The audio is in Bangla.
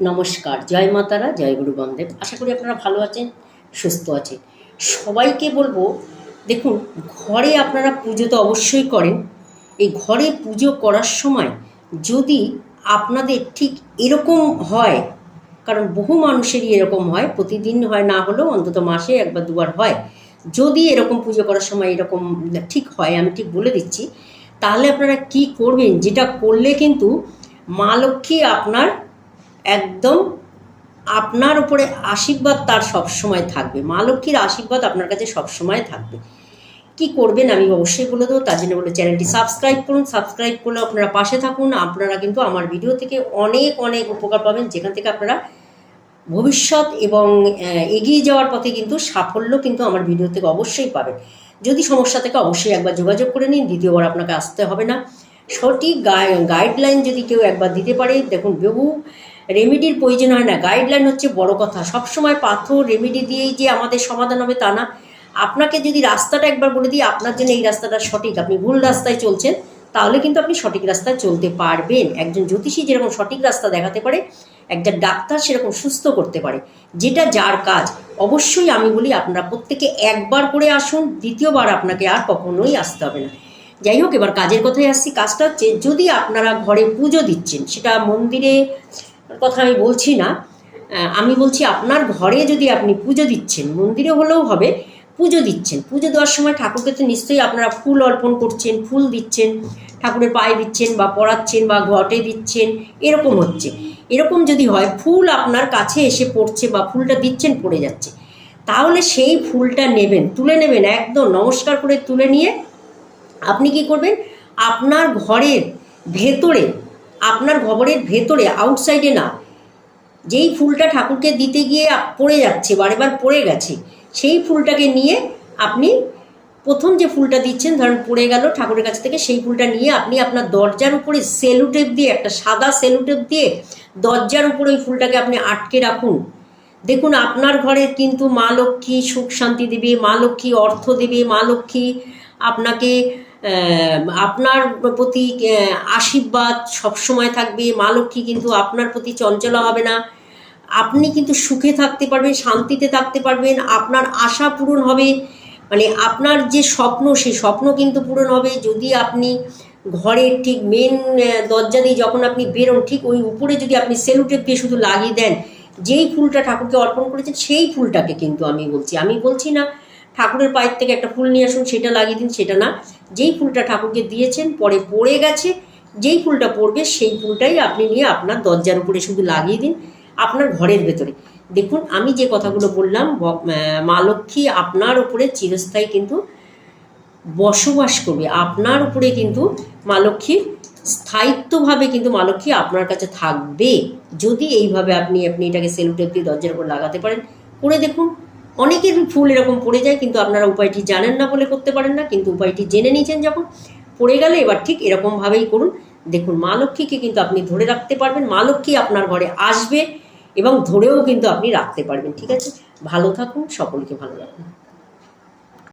নমস্কার, জয় মাতারা, জয় গুরু বন্দেব আশা করি আপনারা ভালো আছেন, সুস্থ আছেন। সবাইকে বলব, দেখুন, ঘরে আপনারা পুজো তো অবশ্যই করেন। এই ঘরে পুজো করার সময় যদি আপনাদের ঠিক এরকম হয়, কারণ বহু মানুষেরই এরকম হয়, প্রতিদিন হয় না হলেও, অন্তত মাসে একবার দুবার হয়, যদি এরকম পুজো করার সময় এরকম ঠিক হয়, আমি ঠিক বলে দিচ্ছি, তাহলে আপনারা কি করবেন? যেটা করলে কিন্তু মা লক্ষ্মী আপনার একদম আপনার উপরে আশীর্বাদ তার সব সময় থাকবে। মা লক্ষ্মীর আশীর্বাদ আপনার কাছে সব সময় থাকবে। কি করবেন আমি অবশ্যই বলে দেবো। তার জন্য বলে চ্যানেলটি সাবস্ক্রাইব করুন। সাবস্ক্রাইব করলে আপনারা পাশে থাকুন। আপনারা কিন্তু আমার ভিডিও থেকে অনেক অনেক উপকার পাবেন। যেখান থেকে আপনারা ভবিষ্যৎ এবং এগিয়ে যাওয়ার পথে কিন্তু সাফল্য কিন্তু আমার ভিডিও থেকে অবশ্যই পাবেন। যদি সমস্যা থেকে অবশ্যই একবার যোগাযোগ করে নিন। দ্বিতীয়বার আপনাকে আসতে হবে না। সঠিক গাইডলাইন যদি কেউ একবার দিতে পারে, দেখুন বহু রেমেডির প্রয়োজন হয় না। গাইডলাইন হচ্ছে বড় কথা। সবসময় পাথর রেমেডি দিয়েই যে আমাদের সমাধান হবে তা না। আপনাকে যদি রাস্তাটা একবার বলে দিই, আপনার জন্য এই রাস্তাটা সঠিক। আপনি ভুল রাস্তায় চলছেন, তাহলে কিন্তু আপনি সঠিক রাস্তায় চলতে পারবেন। একজন জ্যোতিষী যেরকম সঠিক রাস্তা দেখাতে পারে একজন ডাক্তার সেরকম সুস্থ করতে পারে। যেটা যার কাজ। অবশ্যই আমি বলি, আপনারা প্রত্যেকে একবার করে আসুন, দ্বিতীয়বার আপনাকে আর কখনোই আসতে হবে না। যাই হোক, এবার কাজের কথায় আসছি। কাজটা হচ্ছে, যদি আপনারা ঘরে পুজো দিচ্ছেন, সেটা মন্দিরে কথা আমি বলছি না। আমি বলছি আপনার ঘরে যদি আপনি পুজো দিচ্ছেন, মন্দিরে হলেও হবে, পুজো দিচ্ছেন। পুজো দেওয়ার সময় ঠাকুরকে তো নিশ্চয়ই আপনারা ফুল অর্পণ করছেন, ফুল দিচ্ছেন, ঠাকুরের পায়ে দিচ্ছেন বা পড়াচ্ছেন বা ঘটে দিচ্ছেন, এরকম হচ্ছে। এরকম যদি হয়, ফুল আপনার কাছে এসে পড়ছে বা ফুলটা দিচ্ছেন, পড়ে যাচ্ছে। তাহলে সেই ফুলটা নেবেন, তুলে নেবেন, একদম নমস্কার করে তুলে নিয়ে আপনি কি করবেন? আপনার ঘরের ভেতরে আপনার ঘরের ভেতরে আউটসাইডে না। যেই ফুলটা ঠাকুরকে দিতে গিয়ে পড়ে যাচ্ছে, বারেবার পড়ে গেছে, সেই ফুলটাকে নিয়ে আপনি প্রথম যে ফুলটা দিচ্ছেন, ধরেন পড়ে গেল ঠাকুরের কাছ থেকে, সেই ফুলটা নিয়ে আপনি আপনার দরজার উপরে সেলুটেপ দিয়ে, একটা সাদা সেলুটেপ দিয়ে দরজার উপরে ওই ফুলটাকে আপনি আটকে রাখুন। দেখুন, আপনার ঘরের কিন্তু মা লক্ষ্মী সুখ শান্তি দেবে, মা লক্ষ্মী অর্থ দেবে, মা লক্ষ্মী আপনাকে আপনার প্রতি আশীর্বাদ সবসময় থাকবে, মা লক্ষ্মী কিন্তু আপনার প্রতি চঞ্চলা হবে না। আপনি কিন্তু সুখে থাকতে পারবেন, শান্তিতে থাকতে পারবেন, আপনার আশা পূরণ হবে। মানে আপনার যে স্বপ্ন সেই স্বপ্ন কিন্তু পূরণ হবে। যদি আপনি ঘরের ঠিক মেন দরজা দিয়ে যখন আপনি বেরোন, ঠিক ওই উপরে যদি আপনি সেলুটেপ দিয়ে শুধু লাগিয়ে দেন যেই ফুলটা ঠাকুরকে অর্পণ করেছেন, সেই ফুলটাকে কিন্তু আমি বলছি। আমি বলছি না, ঠাকুরের পায়ের থেকে একটা ফুল নিয়ে আসুন, সেটা লাগিয়ে দিন, সেটা না। যেই ফুলটা ঠাকুরকে দিয়েছেন, পরে পড়ে গেছে, যেই ফুলটা পড়বে, সেই ফুলটাই আপনি নিয়ে আপনার দরজার উপরে শুধু লাগিয়ে দিন, আপনার ঘরের ভেতরে। দেখুন, আমি যে কথাগুলো বললাম মা লক্ষ্মী আপনার উপরে চিরস্থায়ী কিন্তু বসবাস করবে। আপনার উপরে কিন্তু মা লক্ষ্মীর স্থায়িত্বভাবে কিন্তু মা লক্ষ্মী আপনার কাছে থাকবে। যদি এইভাবে আপনি আপনি এটাকে সেলুটেপ দিয়ে দরজার উপর লাগাতে পারেন, করে দেখুন। অনেকের ফুল এরকম পড়ে যায়, কিন্তু আপনারা উপায়টি জানেন না বলে করতে পারেন না, কিন্তু উপায়টি জেনে নিয়েছেন যখন, পড়ে গেলে এবার ঠিক এরকমভাবেই করুন। দেখুন মা লক্ষ্মীকে কিন্তু আপনি ধরে রাখতে পারবেন মা লক্ষ্মী আপনার ঘরে আসবে এবং ধরেও কিন্তু আপনি রাখতে পারবেন, ঠিক আছে? ভালো থাকুন, সকলকে ভালো রাখুন।